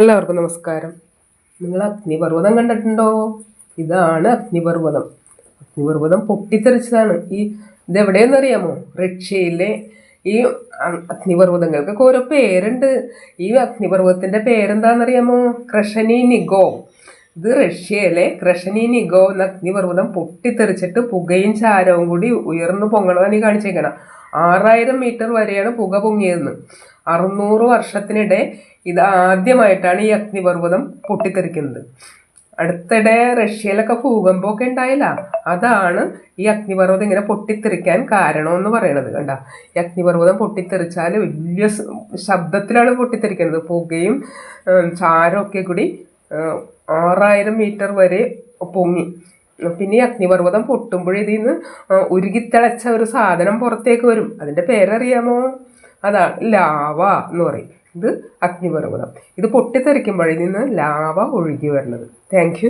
എല്ലാവർക്കും നമസ്കാരം. നിങ്ങൾ അഗ്നിപർവതം കണ്ടിട്ടുണ്ടോ? ഇതാണ് അഗ്നിപർവതം. അഗ്നിപർവതം പൊട്ടിത്തെറിച്ചതാണ്. ഈ ഇതെവിടെയെന്ന് അറിയാമോ? റഷ്യയിലെ ഈ അഗ്നിപർവതങ്ങൾക്കൊക്കെ ഓരോ പേരുണ്ട്. ഈ അഗ്നിപർവതത്തിന്റെ ക്രഷനി നിഗോ ഇത് റഷ്യയിലെ ക്രഷനി നിഗോ എന്ന അഗ്നിപർവതം പൊട്ടിത്തെറിച്ചിട്ട് പുകയും ചാരവും കൂടി ഉയർന്നു പൊങ്ങണമെന്ന് കാണിച്ചേക്കണം. ആറായിരം മീറ്റർ വരെയാണ് പുക പൊങ്ങിയതെന്ന്. അറുന്നൂറ് വർഷത്തിനിടെ ഇത് ആദ്യമായിട്ടാണ് ഈ അഗ്നിപർവതം പൊട്ടിത്തെറിക്കുന്നത്. അടുത്തിടെ റഷ്യയിലൊക്കെ ഭൂകമ്പമൊക്കെ ഉണ്ടായില്ല. അതാണ് ഈ അഗ്നിപർവതം ഇങ്ങനെ പൊട്ടിത്തെറിക്കാൻ കാരണമെന്ന് പറയണത് കണ്ട. ഈ അഗ്നിപർവതം പൊട്ടിത്തെറിച്ചാൽ വലിയ ശബ്ദത്തിലാണ് പൊട്ടിത്തെറിക്കുന്നത്. പുകയും ചാരമൊക്കെ കൂടി ആറായിരം മീറ്റർ വരെ പൊങ്ങി. പിന്നെ അഗ്നിപർവതം പൊട്ടുമ്പോഴേ ഇതിൽ നിന്ന് ഉരുകിത്തിളച്ച ഒരു സാധനം പുറത്തേക്ക് വരും. അതിന്റെ പേരറിയാമോ? അതാണ് ലാവ എന്ന് പറയും. ഇത് അഗ്നിപർവതം. ഇത് പൊട്ടിത്തെറിക്കുമ്പോഴേ നിന്ന് ലാവ ഒഴുകി വരുന്നത് താങ്ക്